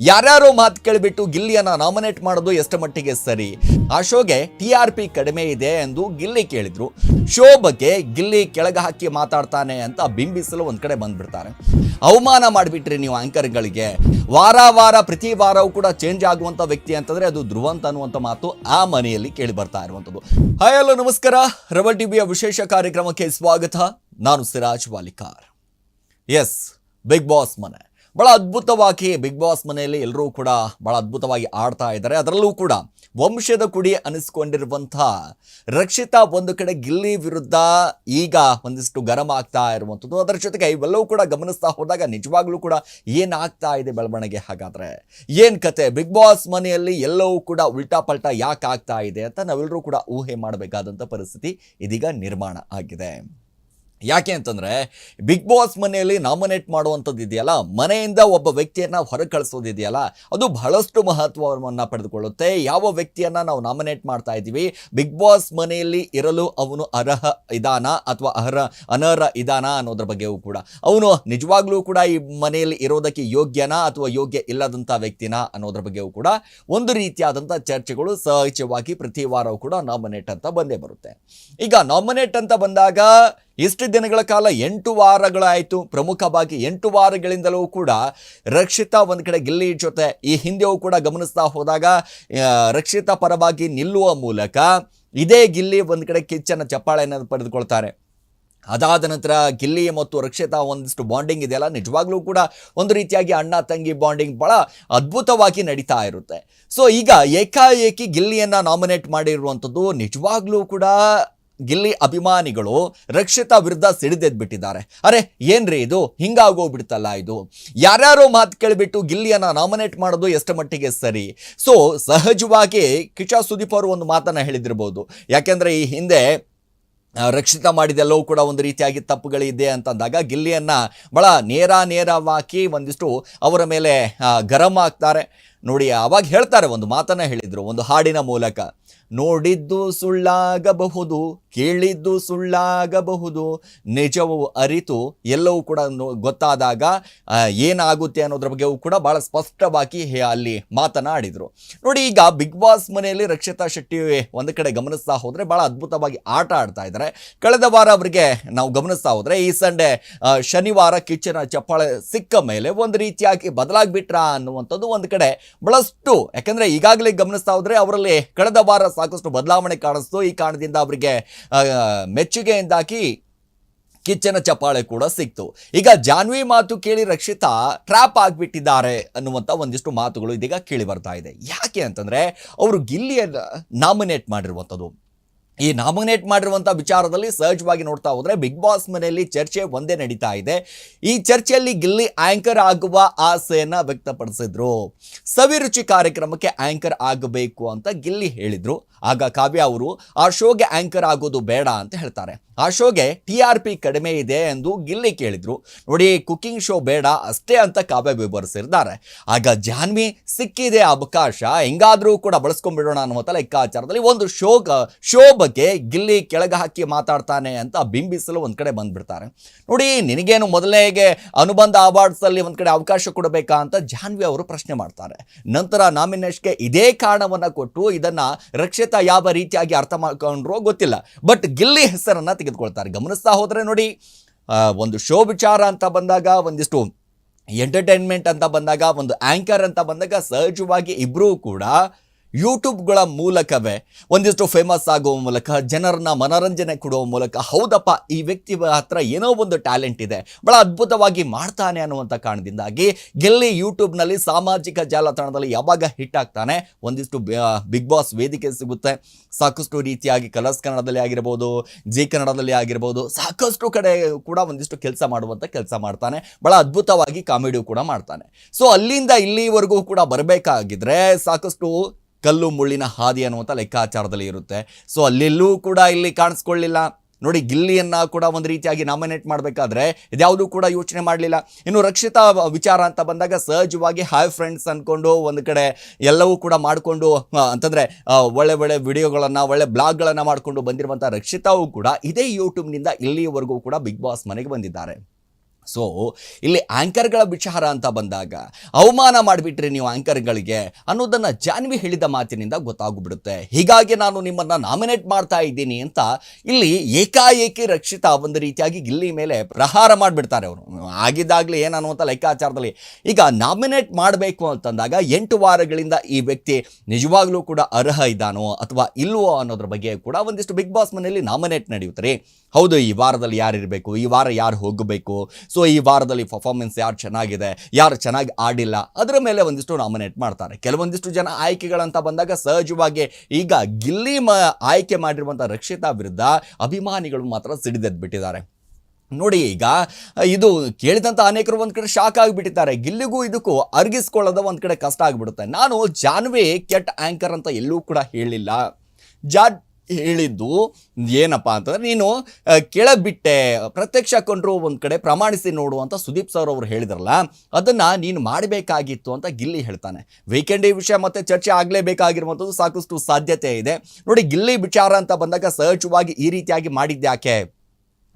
ಯಾರ್ಯಾರೋ ಮಾತು ಕೇಳಿಬಿಟ್ಟು ಗಿಲ್ಲಿಯನ್ನ ನಾಮಿನೇಟ್ ಮಾಡೋದು ಎಷ್ಟು ಮಟ್ಟಿಗೆ ಸರಿ? ಆ ಶೋಗೆ ಟಿ ಆರ್ ಪಿ ಕಡಿಮೆ ಇದೆ ಎಂದು ಗಿಲ್ಲಿ ಕೇಳಿದ್ರು. ಶೋ ಬಗ್ಗೆ ಗಿಲ್ಲಿ ಕೆಳಗೆ ಹಾಕಿ ಮಾತಾಡ್ತಾನೆ ಅಂತ ಬಿಂಬಿಸಲು ಒಂದ್ ಕಡೆ ಬಂದ್ಬಿಡ್ತಾರೆ. ಅವಮಾನ ಮಾಡಿಬಿಟ್ರಿ ನೀವು ಆಂಕರ್ಗಳಿಗೆ ವಾರ ವಾರ, ಪ್ರತಿ ವಾರವೂ ಕೂಡ ಚೇಂಜ್ ಆಗುವಂತ ವ್ಯಕ್ತಿ ಅಂತಂದ್ರೆ ಅದು ಧ್ರುವಂತ ಅನ್ನುವಂಥ ಮಾತು ಆ ಮನೆಯಲ್ಲಿ ಕೇಳಿ ಬರ್ತಾ ಇರುವಂಥದ್ದು. ಹಾಯ್ ಹಲೋ ನಮಸ್ಕಾರ. ರವಲ್ ಟಿವಿಯ ವಿಶೇಷ ಕಾರ್ಯಕ್ರಮಕ್ಕೆ ಸ್ವಾಗತ. ನಾನು Siraj Walikar. Yes Bigg Boss ಮನೆ. ಬಹಳ ಅದ್ಭುತವಾಗಿ ಬಿಗ್ ಬಾಸ್ ಮನೆಯಲ್ಲಿ ಎಲ್ಲರೂ ಕೂಡ ಬಹಳ ಅದ್ಭುತವಾಗಿ ಆಡ್ತಾ ಇದ್ದಾರೆ. ಅದರಲ್ಲೂ ಕೂಡ ವಂಶದ ಕುಡಿ ಅನಿಸ್ಕೊಂಡಿರುವಂತಹ ರಕ್ಷಿತಾ ಒಂದು ಕಡೆ ಗಿಲ್ಲಿ ವಿರುದ್ಧ ಈಗ ಒಂದಿಷ್ಟು ಗರಂ ಆಗ್ತಾ ಇರುವಂಥದ್ದು. ಅದರ ಜೊತೆಗೆ ಇವೆಲ್ಲವೂ ಕೂಡ ಗಮನಿಸ್ತಾ ಹೋದಾಗ ನಿಜವಾಗ್ಲೂ ಕೂಡ ಏನಾಗ್ತಾ ಇದೆ ಬೆಳವಣಿಗೆ? ಹಾಗಾದ್ರೆ ಏನು ಕತೆ? ಬಿಗ್ ಬಾಸ್ ಮನೆಯಲ್ಲಿ ಎಲ್ಲವೂ ಕೂಡ ಉಲ್ಟಾ ಪಲ್ಟಾ ಯಾಕೆ ಆಗ್ತಾ ಇದೆ ಅಂತ ನಾವೆಲ್ಲರೂ ಕೂಡ ಊಹೆ ಮಾಡಬೇಕಾದಂಥ ಪರಿಸ್ಥಿತಿ ಇದೀಗ ನಿರ್ಮಾಣ ಆಗಿದೆ. ಯಾಕೆ ಅಂತಂದರೆ ಬಿಗ್ ಬಾಸ್ ಮನೆಯಲ್ಲಿ ನಾಮಿನೇಟ್ ಮಾಡುವಂಥದ್ದು ಇದೆಯಲ್ಲ, ಮನೆಯಿಂದ ಒಬ್ಬ ವ್ಯಕ್ತಿಯನ್ನು ಹೊರಗೆ ಕಳಿಸೋದಿದೆಯಲ್ಲ ಅದು ಬಹಳಷ್ಟು ಮಹತ್ವವನ್ನು ಪಡೆದುಕೊಳ್ಳುತ್ತೆ. ಯಾವ ವ್ಯಕ್ತಿಯನ್ನು ನಾವು ನಾಮಿನೇಟ್ ಮಾಡ್ತಾ ಇದ್ದೀವಿ? ಬಿಗ್ ಬಾಸ್ ಮನೆಯಲ್ಲಿ ಇರಲು ಅವನು ಅರ್ಹ ಇದಾನ ಅಥವಾ ಅರ್ಹ ಅನರ್ಹ ಇದಾನ ಅನ್ನೋದ್ರ ಬಗ್ಗೆಯೂ ಕೂಡ. ಅವನು ನಿಜವಾಗ್ಲೂ ಕೂಡ ಈ ಮನೆಯಲ್ಲಿ ಇರೋದಕ್ಕೆ ಯೋಗ್ಯನಾ ಅಥವಾ ಯೋಗ್ಯ ಇಲ್ಲದಂಥ ವ್ಯಕ್ತಿನಾ ಅನ್ನೋದ್ರ ಬಗ್ಗೆಯೂ ಕೂಡ ಒಂದು ರೀತಿಯಾದಂಥ ಚರ್ಚೆಗಳು ಸಹಜವಾಗಿ ಪ್ರತಿ ವಾರವೂ ಕೂಡ ನಾಮಿನೇಟ್ ಅಂತ ಬಂದೇ ಬರುತ್ತೆ. ಈಗ ನಾಮಿನೇಟ್ ಅಂತ ಬಂದಾಗ ಇಷ್ಟು ದಿನಗಳ ಕಾಲ ಎಂಟು ವಾರಗಳಾಯಿತು. ಪ್ರಮುಖವಾಗಿ ಎಂಟು ವಾರಗಳಿಂದಲೂ ಕೂಡ ರಕ್ಷಿತಾ ಒಂದು ಕಡೆ ಗಿಲ್ಲಿ ಜೊತೆ ಈ ಹಿಂದೆಯೂ ಕೂಡ ಗಮನಿಸ್ತಾ ಹೋದಾಗ ರಕ್ಷಿತಾ ಪರವಾಗಿ ನಿಲ್ಲುವ ಮೂಲಕ ಇದೇ ಗಿಲ್ಲಿ ಒಂದು ಕಡೆ ಕಿಚ್ಚನ ಚಪ್ಪಾಳೆಯನ್ನು ಪಡೆದುಕೊಳ್ತಾರೆ. ಅದಾದ ನಂತರ ಗಿಲ್ಲಿ ಮತ್ತು ರಕ್ಷಿತಾ ಒಂದಿಷ್ಟು ಬಾಂಡಿಂಗ್ ಇದೆಯಲ್ಲ, ನಿಜವಾಗ್ಲೂ ಕೂಡ ಒಂದು ರೀತಿಯಾಗಿ ಅಣ್ಣ ತಂಗಿ ಬಾಂಡಿಂಗ್ ಭಾಳ ಅದ್ಭುತವಾಗಿ ನಡೀತಾ ಇರುತ್ತೆ. ಸೊ ಈಗ ಏಕಾಏಕಿ ಗಿಲ್ಲಿಯನ್ನು ನಾಮಿನೇಟ್ ಮಾಡಿರುವಂಥದ್ದು ನಿಜವಾಗ್ಲೂ ಕೂಡ ಗಿಲ್ಲಿ ಅಭಿಮಾನಿಗಳು ರಕ್ಷಿತಾ ವಿರುದ್ಧ ಸಿಡಿದೆದ್ಬಿಟ್ಟಿದ್ದಾರೆ. ಅರೆ, ಏನ್ರಿ ಇದು? ಹಿಂಗಾಗೋಗ್ಬಿಡ್ತಲ್ಲ ಇದು? ಯಾರ್ಯಾರೋ ಮಾತು ಕೇಳಿಬಿಟ್ಟು ಗಿಲ್ಲಿಯನ್ನ ನಾಮಿನೇಟ್ ಮಾಡೋದು ಎಷ್ಟು ಮಟ್ಟಿಗೆ ಸರಿ? ಸೊ ಸಹಜವಾಗಿ ಕಿಚಾ ಸುದೀಪ್ ಅವರು ಒಂದು ಮಾತನ್ನ ಹೇಳಿದಿರ್ಬೋದು. ಯಾಕೆಂದ್ರೆ ಈ ಹಿಂದೆ ರಕ್ಷಿತ ಮಾಡಿದೆಲ್ಲವೂ ಕೂಡ ಒಂದು ರೀತಿಯಾಗಿ ತಪ್ಪುಗಳಿದೆ ಅಂತಂದಾಗ ಗಿಲ್ಲಿಯನ್ನು ಭಾಳ ನೇರ ನೇರವಾಗಿ ಒಂದಿಷ್ಟು ಅವರ ಮೇಲೆ ಗರಂ ಆಗ್ತಾರೆ ನೋಡಿ, ಅವಾಗ ಹೇಳ್ತಾರೆ, ಒಂದು ಮಾತನ್ನು ಹೇಳಿದರು, ಒಂದು ಹಾಡಿನ ಮೂಲಕ. ನೋಡಿದ್ದು ಸುಳ್ಳಾಗಬಹುದು, ಕೇಳಿದ್ದು ಸುಳ್ಳಾಗಬಹುದು, ನಿಜವು ಅರಿತು ಎಲ್ಲವೂ ಕೂಡ ಗೊತ್ತಾದಾಗ ಏನಾಗುತ್ತೆ ಅನ್ನೋದ್ರ ಬಗ್ಗೆ ಕೂಡ ಭಾಳ ಸ್ಪಷ್ಟವಾಗಿ ಅಲ್ಲಿ ಮಾತನಾಡಿದರು. ನೋಡಿ, ಈಗ ಬಿಗ್ ಬಾಸ್ ಮನೆಯಲ್ಲಿ ರಕ್ಷಿತಾ ಶೆಟ್ಟಿ ಒಂದು ಕಡೆ ಗಮನಿಸ್ತಾ ಹೋದರೆ ಭಾಳ ಅದ್ಭುತವಾಗಿ ಆಟ ಆಡ್ತಾ ಇದ್ದಾರೆ. ಕಳೆದ ವಾರ ಅವರಿಗೆ ನಾವು ಗಮನಿಸ್ತಾ ಹೋದರೆ ಈ ಸಂಡೆ ಶನಿವಾರ ಕಿಚ್ಚನ ಚಪ್ಪಾಳೆ ಸಿಕ್ಕ ಮೇಲೆ ಒಂದು ರೀತಿಯಾಗಿ ಬದಲಾಗ್ಬಿಟ್ರಾ ಅನ್ನುವಂಥದ್ದು ಒಂದು ಕಡೆ ಬಹಳಷ್ಟು, ಯಾಕಂದರೆ ಈಗಾಗಲೇ ಗಮನಿಸ್ತಾ ಹೋದರೆ ಅವರಲ್ಲಿ ಕಳೆದ ವಾರ ಸಾಕಷ್ಟು ಬದಲಾವಣೆ ಕಾಣಿಸ್ತು. ಈ ಕಾರಣದಿಂದ ಅವರಿಗೆ ಮೆಚ್ಚುಗೆಯಿಂದಾಗಿ ಕಿಚ್ಚನ ಚಪ್ಪಾಳೆ ಕೂಡ ಸಿಕ್ತು. ಈಗ ಜಾನ್ವಿ ಮಾತು ಕೇಳಿ ರಕ್ಷಿತಾ ಟ್ರ್ಯಾಪ್ ಆಗಿಬಿಟ್ಟಿದ್ದಾರೆ ಅನ್ನುವಂಥ ಒಂದಿಷ್ಟು ಮಾತುಗಳು ಇದೀಗ ಕೇಳಿ ಬರ್ತಾ ಇದೆ. ಯಾಕೆ ಅಂತಂದರೆ, ಅವರು ಗಿಲ್ಲಿಯನ್ನು ನಾಮಿನೇಟ್ ಮಾಡಿರುವಂಥದ್ದು. ಈ ನಾಮಿನೇಟ್ ಮಾಡಿರುವಂಥ ವಿಚಾರದಲ್ಲಿ ಸಹಜವಾಗಿ ನೋಡ್ತಾ ಹೋದ್ರೆ ಬಿಗ್ ಬಾಸ್ ಮನೆಯಲ್ಲಿ ಚರ್ಚೆ ಒಂದೇ ನಡೀತಾ ಇದೆ. ಈ ಚರ್ಚೆಯಲ್ಲಿ ಗಿಲ್ಲಿ ಆಂಕರ್ ಆಗುವ ಆಸೆಯನ್ನ ವ್ಯಕ್ತಪಡಿಸಿದ್ರು. ಸವಿರುಚಿ ಕಾರ್ಯಕ್ರಮಕ್ಕೆ ಆಂಕರ್ ಆಗಬೇಕು ಅಂತ ಗಿಲ್ಲಿ ಹೇಳಿದ್ರು. ಆಗ ಕಾವ್ಯ ಅವರು, ಆ ಶೋಗೆ ಆಂಕರ್ ಆಗೋದು ಬೇಡ ಅಂತ ಹೇಳ್ತಾರೆ. ಆ ಶೋಗೆ ಟಿ ಆರ್ ಪಿ ಕಡಿಮೆ ಇದೆ ಎಂದು ಗಿಲ್ಲಿ ಕೇಳಿದ್ರು. ನೋಡಿ ಕುಕಿಂಗ್ ಶೋ ಬೇಡ, ಅಷ್ಟೇ ಅಂತ ಕಾವ್ಯ ವಿವರಿಸಿರ್ತಾರೆ. ಆಗ ಜಾನ್ವಿ, ಸಿಕ್ಕಿದೆ ಅವಕಾಶ, ಹೆಂಗಾದರೂ ಕೂಡ ಬಳಸ್ಕೊಂಡ್ಬಿಡೋಣ ಅನ್ನುವಂಥ ಲೆಕ್ಕಾಚಾರದಲ್ಲಿ ಒಂದು ಶೋ ಶೋ ಬಗ್ಗೆ ಗಿಲ್ಲಿ ಕೆಳಗೆ ಹಾಕಿ ಮಾತಾಡ್ತಾನೆ ಅಂತ ಬಿಂಬಿಸಲು ಒಂದು ಕಡೆ ಬಂದ್ಬಿಡ್ತಾರೆ. ನೋಡಿ, ನಿನಗೇನು ಮೊದಲನೇಗೆ ಅನುಬಂಧ ಅವಾರ್ಡ್ಸಲ್ಲಿ ಒಂದು ಕಡೆ ಅವಕಾಶ ಕೊಡಬೇಕಾ ಅಂತ ಜಾನ್ವಿ ಅವರು ಪ್ರಶ್ನೆ ಮಾಡ್ತಾರೆ. ನಂತರ ನಾಮಿನೇಷ್ಗೆ ಇದೇ ಕಾರಣವನ್ನು ಕೊಟ್ಟು ಇದನ್ನು ರಕ್ಷಿತಾ ಯಾವ ರೀತಿಯಾಗಿ ಅರ್ಥ ಮಾಡ್ಕೊಂಡ್ರೋ ಗೊತ್ತಿಲ್ಲ. ಬಟ್ ಗಿಲ್ಲಿ ಹೆಸರನ್ನು ತೆಗೆದುಕೊಳ್ತಾರೆ. ಗಮನಿಸ್ತಾ ಹೋದರೆ ನೋಡಿ ಒಂದು ಶೋ ವಿಚಾರ ಅಂತ ಬಂದಾಗ, ಒಂದಿಷ್ಟು ಎಂಟರ್ಟೈನ್ಮೆಂಟ್ ಅಂತ ಬಂದಾಗ, ಒಂದು ಆಂಕರ್ ಅಂತ ಬಂದಾಗ, ಸಹಜವಾಗಿ ಇಬ್ಬರೂ ಕೂಡ ಯೂಟ್ಯೂಬ್ಗಳ ಮೂಲಕವೇ ಒಂದಿಷ್ಟು ಫೇಮಸ್ ಆಗುವ ಮೂಲಕ, ಜನರನ್ನ ಮನೋರಂಜನೆ ಕೊಡುವ ಮೂಲಕ, ಹೌದಪ್ಪ, ಈ ವ್ಯಕ್ತಿ ಹತ್ರ ಏನೋ ಒಂದು ಟ್ಯಾಲೆಂಟ್ ಇದೆ, ಬಹಳ ಅದ್ಭುತವಾಗಿ ಮಾಡ್ತಾನೆ ಅನ್ನುವಂಥ ಕಾರಣದಿಂದಾಗಿ ಗೆಲ್ಲಿ ಯೂಟ್ಯೂಬ್ನಲ್ಲಿ ಸಾಮಾಜಿಕ ಜಾಲತಾಣದಲ್ಲಿ ಯಾವಾಗ ಹಿಟ್ ಆಗ್ತಾನೆ, ಒಂದಿಷ್ಟು ಬಿಗ್ ಬಾಸ್ ವೇದಿಕೆ ಸಿಗುತ್ತೆ. ಸಾಕಷ್ಟು ರೀತಿಯಾಗಿ ಕಲರ್ಸ್ ಕನ್ನಡದಲ್ಲಿ ಆಗಿರ್ಬೋದು ಜಿ ಕನ್ನಡದಲ್ಲಿ ಆಗಿರ್ಬೋದು, ಸಾಕಷ್ಟು ಕಡೆ ಕೂಡ ಒಂದಿಷ್ಟು ಕೆಲಸ ಮಾಡುವಂಥ ಕೆಲಸ ಮಾಡ್ತಾನೆ, ಬಹಳ ಅದ್ಭುತವಾಗಿ ಕಾಮಿಡಿಯೂ ಕೂಡ ಮಾಡ್ತಾನೆ. ಸೊ ಅಲ್ಲಿಂದ ಇಲ್ಲಿವರೆಗೂ ಕೂಡ ಬರಬೇಕಾಗಿದ್ರೆ ಸಾಕಷ್ಟು ಕಲ್ಲು ಮುಳ್ಳಿನ ಹಾದಿ ಅನ್ನುವಂಥ ಲೆಕ್ಕಾಚಾರದಲ್ಲಿ ಇರುತ್ತೆ. ಸೊ ಅಲ್ಲೆಲ್ಲೂ ಕೂಡ ಇಲ್ಲಿ ಕಾಣಿಸ್ಕೊಳ್ಳಿಲ್ಲ. ನೋಡಿ, ಗಿಲ್ಲಿಯನ್ನು ಕೂಡ ಒಂದು ರೀತಿಯಾಗಿ ನಾಮಿನೇಟ್ ಮಾಡಬೇಕಾದ್ರೆ ಇದ್ಯಾವುದೂ ಕೂಡ ಯೋಚನೆ ಮಾಡಲಿಲ್ಲ. ಇನ್ನು ರಕ್ಷಿತಾ ವಿಚಾರ ಅಂತ ಬಂದಾಗ ಸಹಜವಾಗಿ ಹಾಯ್ ಫ್ರೆಂಡ್ಸ್ ಅಂದ್ಕೊಂಡು ಒಂದು ಕಡೆ ಎಲ್ಲವೂ ಕೂಡ ಮಾಡಿಕೊಂಡು ಅಂತಂದರೆ ಒಳ್ಳೆ ಒಳ್ಳೆ ವಿಡಿಯೋಗಳನ್ನು, ಒಳ್ಳೆ ಬ್ಲಾಗ್ಗಳನ್ನು ಮಾಡಿಕೊಂಡು ಬಂದಿರುವಂಥ ರಕ್ಷಿತಾವು ಕೂಡ ಇದೇ ಯೂಟ್ಯೂಬ್ನಿಂದ ಇಲ್ಲಿಯವರೆಗೂ ಕೂಡ ಬಿಗ್ ಬಾಸ್ ಮನೆಗೆ ಬಂದಿದ್ದಾರೆ. ಸೊ, ಇಲ್ಲಿ ಆಂಕರ್ಗಳ ವಿಚಾರ ಅಂತ ಬಂದಾಗ, ಅವಮಾನ ಮಾಡಿಬಿಟ್ರಿ ನೀವು ಆಂಕರ್ಗಳಿಗೆ ಅನ್ನೋದನ್ನು ಜಾನ್ವಿ ಹೇಳಿದ ಮಾತಿನಿಂದ ಗೊತ್ತಾಗ್ಬಿಡುತ್ತೆ. ಹೀಗಾಗಿ ನಾನು ನಿಮ್ಮನ್ನ ನಾಮಿನೇಟ್ ಮಾಡ್ತಾ ಇದ್ದೀನಿ ಅಂತ ಇಲ್ಲಿ ಏಕಾಏಕಿ ರಕ್ಷಿತ ಒಂದು ರೀತಿಯಾಗಿ ಗಿಲ್ಲಿ ಮೇಲೆ ಪ್ರಹಾರ ಮಾಡಿಬಿಡ್ತಾರೆ ಅವರು. ಆಗಿದ್ದಾಗಲೇ ಏನನ್ನುವಂಥ ಲೆಕ್ಕಾಚಾರದಲ್ಲಿ. ಈಗ ನಾಮಿನೇಟ್ ಮಾಡಬೇಕು ಅಂತಂದಾಗ ಎಂಟು ವಾರಗಳಿಂದ ಈ ವ್ಯಕ್ತಿ ನಿಜವಾಗ್ಲೂ ಕೂಡ ಅರ್ಹ ಇದ್ದಾನೋ ಅಥವಾ ಇಲ್ವೋ ಅನ್ನೋದ್ರ ಬಗ್ಗೆ ಕೂಡ ಒಂದಿಷ್ಟು ಬಿಗ್ ಬಾಸ್ ಮನೆಯಲ್ಲಿ ನಾಮಿನೇಟ್ ನಡೆಯುತ್ತೆ ಹೌದು, ಈ ವಾರದಲ್ಲಿ ಯಾರು ಇರಬೇಕು ಈ ವಾರ ಯಾರು ಹೋಗಬೇಕು ಸೊ ಈ ವಾರದಲ್ಲಿ ಪರ್ಫಾರ್ಮೆನ್ಸ್ ಯಾರು ಚೆನ್ನಾಗಿದೆ, ಯಾರು ಚೆನ್ನಾಗಿ ಆಡಿಲ್ಲ, ಅದರ ಮೇಲೆ ಒಂದಿಷ್ಟು ನಾಮಿನೇಟ್ ಮಾಡ್ತಾರೆ. ಕೆಲವೊಂದಿಷ್ಟು ಜನ ಆಯ್ಕೆಗಳಂತ ಬಂದಾಗ ಸಹಜವಾಗಿ ಈಗ ಗಿಲ್ಲಿ ಮ ಆಯ್ಕೆ ಮಾಡಿರುವಂಥ ರಕ್ಷಿತಾ ವಿರುದ್ಧ ಅಭಿಮಾನಿಗಳು ಮಾತ್ರ ಸಿಡಿದೆದ್ಬಿಟ್ಟಿದ್ದಾರೆ. ನೋಡಿ ಈಗ, ಇದು ಕೇಳಿದಂಥ ಅನೇಕರು ಒಂದು ಕಡೆ ಶಾಕ್ ಆಗಿಬಿಟ್ಟಿದ್ದಾರೆ. ಗಿಲ್ಲಿಗೂ ಇದಕ್ಕೂ ಅರ್ಗಿಸ್ಕೊಳ್ಳೋದು ಒಂದು ಕಡೆ ಕಷ್ಟ ಆಗಿಬಿಡುತ್ತೆ. ನಾನು ಜಾನ್ವಿ ಕೆಟ್ಟ ಆ್ಯಂಕರ್ ಅಂತ ಎಲ್ಲೂ ಕೂಡ ಹೇಳಿಲ್ಲ. ಜಾ ಹೇಳಿದ್ದು, ಏನಪ್ಪ ಅಂತಂದ್ರೆ, ನೀನು ಕೆಳಬಿಟ್ಟೆ, ಪ್ರತ್ಯಕ್ಷ ಕೊಂಡ್ರು ಒಂದು ಕಡೆ, ಪ್ರಮಾಣಿಸಿ ನೋಡು ಅಂತ ಸುದೀಪ್ ಸರ್ ಅವರು ಹೇಳಿದ್ರಲ್ಲ, ಅದನ್ನು ನೀನು ಮಾಡಬೇಕಾಗಿತ್ತು ಅಂತ ಗಿಲ್ಲಿ ಹೇಳ್ತಾನೆ. ವೀಕೆಂಡ್ ಈ ವಿಷಯ ಮತ್ತೆ ಚರ್ಚೆ ಆಗಲೇಬೇಕಾಗಿರುವಂಥದ್ದು ಸಾಕಷ್ಟು ಸಾಧ್ಯತೆ ಇದೆ. ನೋಡಿ, ಗಿಲ್ಲಿ ವಿಚಾರ ಅಂತ ಬಂದಾಗ ಸಹಜವಾಗಿ ಈ ರೀತಿಯಾಗಿ ಮಾಡಿದ್ಯಾಕೆ?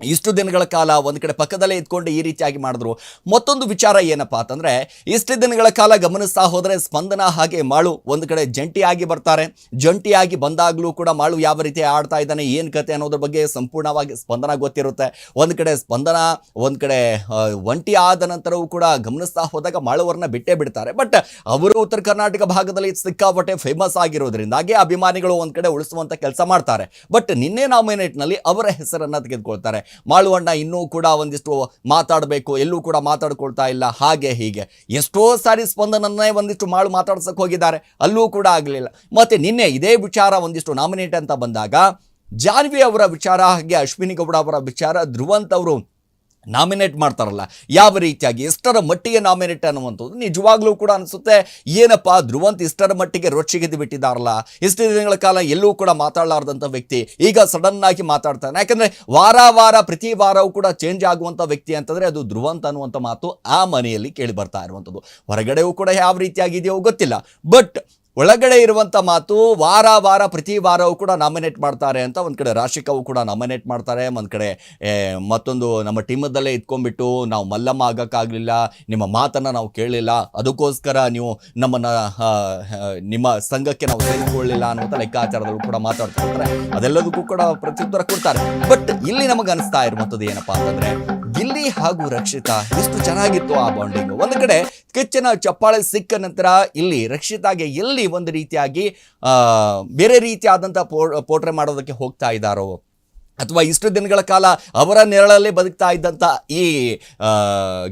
ಇಷ್ಟು ದಿನಗಳ ಕಾಲ ಒಂದು ಕಡೆ ಪಕ್ಕದಲ್ಲೇ ಇದ್ಕೊಂಡು ಈ ರೀತಿಯಾಗಿ ಮಾಡಿದ್ರು. ಮತ್ತೊಂದು ವಿಚಾರ ಏನಪ್ಪ ಅಂತಂದರೆ, ಇಷ್ಟು ದಿನಗಳ ಕಾಲ ಗಮನಿಸ್ತಾ ಹೋದರೆ ಸ್ಪಂದನ ಹಾಗೆ ಮಾಳು ಒಂದು ಕಡೆ ಜಂಟಿಯಾಗಿ ಬರ್ತಾರೆ. ಜಂಟಿಯಾಗಿ ಬಂದಾಗಲೂ ಕೂಡ ಮಾಳು ಯಾವ ರೀತಿ ಆಡ್ತಾ ಇದ್ದಾನೆ, ಏನು ಕತೆ ಅನ್ನೋದ್ರ ಬಗ್ಗೆ ಸಂಪೂರ್ಣವಾಗಿ ಸ್ಪಂದನ ಗೊತ್ತಿರುತ್ತೆ. ಒಂದು ಕಡೆ ಸ್ಪಂದನ, ಒಂದು ಕಡೆ ಒಂಟಿ ಆದ ನಂತರವೂ ಕೂಡ ಗಮನಿಸ್ತಾ ಹೋದಾಗ ಮಾಳುವರನ್ನ ಬಿಟ್ಟೇ ಬಿಡ್ತಾರೆ. ಬಟ್ ಅವರು ಉತ್ತರ ಕರ್ನಾಟಕ ಭಾಗದಲ್ಲಿ ಸಿಕ್ಕಾಪಟ್ಟೆ ಫೇಮಸ್ ಆಗಿರೋದ್ರಿಂದಾಗಿ ಅಭಿಮಾನಿಗಳು ಒಂದು ಕಡೆ ಉಳಿಸುವಂಥ ಕೆಲಸ ಮಾಡ್ತಾರೆ. ಬಟ್ ನಿನ್ನೆ ನಾಮಿನೇಟ್ನಲ್ಲಿ ಅವರ ಹೆಸರನ್ನು ತೆಗೆದುಕೊಳ್ತಾರೆ. ಮಾಳುವಣ್ಣ ಇನ್ನೂ ಕೂಡ ಒಂದಿಷ್ಟು ಮಾತಾಡಬೇಕು, ಎಲ್ಲೂ ಕೂಡ ಮಾತಾಡ್ಕೊಳ್ತಾ ಇಲ್ಲ, ಹಾಗೆ ಹೀಗೆ. ಎಷ್ಟೋ ಸಾರಿ ಸ್ಪಂದನನ್ನೇ ಒಂದಿಷ್ಟು ಮಾಳು ಮಾತಾಡ್ಸಕ್ಕೆ ಹೋಗಿದ್ದಾರೆ, ಅಲ್ಲೂ ಕೂಡ ಆಗಲಿಲ್ಲ. ಮತ್ತೆ ನಿನ್ನೆ ಇದೇ ವಿಚಾರ ಒಂದಿಷ್ಟು ನಾಮಿನೇಟ್ ಅಂತ ಬಂದಾಗ ಜಾನ್ವಿ ಅವರ ವಿಚಾರ, ಹಾಗೆ ಅಶ್ವಿನಿ ಗೌಡ ಅವರ ವಿಚಾರ, ಧ್ರುವಂತ್ ಅವರು ನಾಮಿನೇಟ್ ಮಾಡ್ತಾರಲ್ಲ, ಯಾವ ರೀತಿಯಾಗಿ ಎಷ್ಟರ ಮಟ್ಟಿಗೆ ನಾಮಿನೇಟ್ ಅನ್ನುವಂಥದ್ದು ನಿಜವಾಗ್ಲೂ ಕೂಡ ಅನಿಸುತ್ತೆ. ಏನಪ್ಪ, ಧ್ರುವಂತ್ ಇಷ್ಟರ ಮಟ್ಟಿಗೆ ರೊಚ್ಚಿಗೆದ್ದು ಬಿಟ್ಟಿದ್ದಾರಲ್ಲ. ಇಷ್ಟು ದಿನಗಳ ಕಾಲ ಎಲ್ಲೂ ಕೂಡ ಮಾತಾಡಲಾರ್ದಂಥ ವ್ಯಕ್ತಿ ಈಗ ಸಡನ್ ಆಗಿ ಮಾತಾಡ್ತಾನೆ. ಯಾಕಂದರೆ ವಾರ ವಾರ, ಪ್ರತಿ ವಾರವೂ ಕೂಡ ಚೇಂಜ್ ಆಗುವಂಥ ವ್ಯಕ್ತಿ ಅಂತಂದರೆ ಅದು ಧ್ರುವಂತ್ ಅನ್ನುವಂಥ ಮಾತು ಆ ಮನೆಯಲ್ಲಿ ಕೇಳಿ ಬರ್ತಾ ಇರುವಂಥದ್ದು. ಹೊರಗಡೆಯೂ ಕೂಡ ಯಾವ ರೀತಿಯಾಗಿದೆಯೋ ಗೊತ್ತಿಲ್ಲ. ಬಟ್ ಒಳಗಡೆ ಇರುವಂಥ ಮಾತು ವಾರ ವಾರ ಪ್ರತಿ ವಾರವೂ ಕೂಡ ನಾಮಿನೇಟ್ ಮಾಡ್ತಾರೆ ಅಂತ ಒಂದು ಕಡೆ ರಾಶಿಕವು ಕೂಡ ನಾಮಿನೇಟ್ ಮಾಡ್ತಾರೆ, ಒಂದು ಕಡೆ ಮತ್ತೊಂದು ನಮ್ಮ ಟೀಮದಲ್ಲೇ ಇದ್ಕೊಂಡ್ಬಿಟ್ಟು ನಾವು ಮಲ್ಲಮ್ಮ ಆಗೋಕ್ಕಾಗಲಿಲ್ಲ, ನಿಮ್ಮ ಮಾತನ್ನು ನಾವು ಕೇಳಲಿಲ್ಲ, ಅದಕ್ಕೋಸ್ಕರ ನೀವು ನಮ್ಮನ್ನು ನಿಮ್ಮ ಸಂಘಕ್ಕೆ ನಾವು ಸೇರಿಕೊಳ್ಳಿಲ್ಲ ಅನ್ನೋಂಥ ಲೆಕ್ಕಾಚಾರದಲ್ಲೂ ಕೂಡ ಮಾತಾಡ್ತಾ ಅದೆಲ್ಲದಕ್ಕೂ ಕೂಡ ಪ್ರತ್ಯುತ್ತರ ಕೊಡ್ತಾರೆ. ಬಟ್ ಇಲ್ಲಿ ನಮಗೆ ಅನಿಸ್ತಾ ಇರುವಂಥದ್ದು ಏನಪ್ಪಾ ಅಂತಂದ್ರೆ ಗಿಲ್ಲಿ ಹಾಗೂ ರಕ್ಷಿತಾ ಎಷ್ಟು ಚೆನ್ನಾಗಿತ್ತು ಆ ಬಾಂಡಿಂಗ್ ಒಂದು ಕಡೆ ಕಿಚ್ಚನ ಚಪ್ಪಾಳೆ ಸಿಕ್ಕ ನಂತರ ಇಲ್ಲಿ ರಕ್ಷಿತಾಗೆ ಎಲ್ಲಿ ಒಂದು ರೀತಿಯಾಗಿ ಬೇರೆ ರೀತಿಯಾದಂಥ ಪೋ ಪೋಟ್ರೆ ಮಾಡೋದಕ್ಕೆ ಹೋಗ್ತಾ ಇದ್ದಾರೋ ಅಥವಾ ಇಷ್ಟು ದಿನಗಳ ಕಾಲ ಅವರ ನೆರಳಲ್ಲೇ ಬದುಕ್ತಾ ಇದ್ದಂಥ ಈ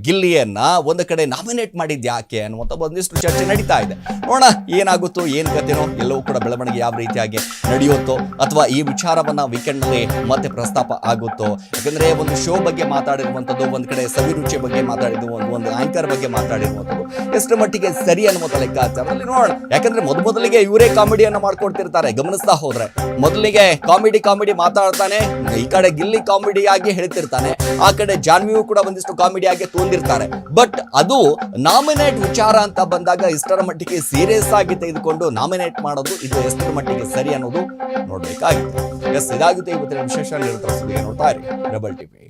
ಗಿಲ್ಲಿಯನ್ನು ಒಂದು ಕಡೆ ನಾಮಿನೇಟ್ ಮಾಡಿದ್ದು ಯಾಕೆ ಅನ್ನುವಂಥ ಒಂದಿಷ್ಟು ಚರ್ಚೆ ನಡೀತಾ ಇದೆ. ನೋಡೋಣ, ಏನಾಗುತ್ತೋ, ಏನು ಕಥೆನೋ ಎಲ್ಲವೂ ಕೂಡ ಬೆಳವಣಿಗೆ ಯಾವ ರೀತಿಯಾಗಿ ನಡೆಯುತ್ತೋ ಅಥವಾ ಈ ವಿಚಾರವನ್ನ ವೀಕೆಂಡ್ನಲ್ಲಿ ಮತ್ತೆ ಪ್ರಸ್ತಾಪ ಆಗುತ್ತೋ. ಯಾಕಂದರೆ ಒಂದು ಶೋ ಬಗ್ಗೆ ಮಾತಾಡಿರುವಂಥದ್ದು ಒಂದು ಕಡೆ ಸವಿರುಚಿ ಬಗ್ಗೆ ಮಾತಾಡಿದ್ದು, ಒಂದು ಒಂದು ಆಂಕರ್ ಬಗ್ಗೆ ಮಾತಾಡಿರುವಂಥದ್ದು ಎಷ್ಟು ಮಟ್ಟಿಗೆ ಸರಿ ಅನ್ನುವಂಥ ಲೆಕ್ಕಾಚಾರದಲ್ಲಿ ನೋಡೋಣ, ಯಾಕಂದ್ರೆ ಮೊದ ಮೊದಲಿಗೆ ಇವರೇ ಕಾಮಿಡಿಯನ್ನು ಮಾಡ್ಕೊಡ್ತಿರ್ತಾರೆ. ಗಮನಿಸ್ತಾ ಹೋದ್ರೆ, ಮೊದಲಿಗೆ ಕಾಮಿಡಿ ಕಾಮಿಡಿ ಮಾತಾಡ್ತಾನೆ ಈ ಕಡೆ ಗಿಲ್ಲಿ ಕಾಮಿಡಿ ಆಗಿ ಹೇಳ್ತಿರ್ತಾನೆ, ಆ ಕಡೆ ಜಾನ್ವಿಯು ಕೂಡ ಒಂದಿಷ್ಟು ಕಾಮಿಡಿ ಆಗಿ ತೋಂದಿರ್ತಾರೆ. ಬಟ್ ಅದು ನಾಮಿನೇಟ್ ವಿಚಾರ ಅಂತ ಬಂದಾಗ ಇಷ್ಟರ ಮಟ್ಟಿಗೆ ಸೀರಿಯಸ್ ಆಗಿ ತೆಗೆದುಕೊಂಡು ನಾಮಿನೇಟ್ ಮಾಡೋದು ಇದು ಎಷ್ಟರ ಮಟ್ಟಿಗೆ ಸರಿ ಅನ್ನೋದು ನೋಡ್ಬೇಕಾಗಿತ್ತು. ಎಸ್ ಇದಾಗುತ್ತೆ ಇವತ್ತಿನ ವಿಶೇಷ ನೋಡ್ತಾ ಇರಿ ಟಿವಿ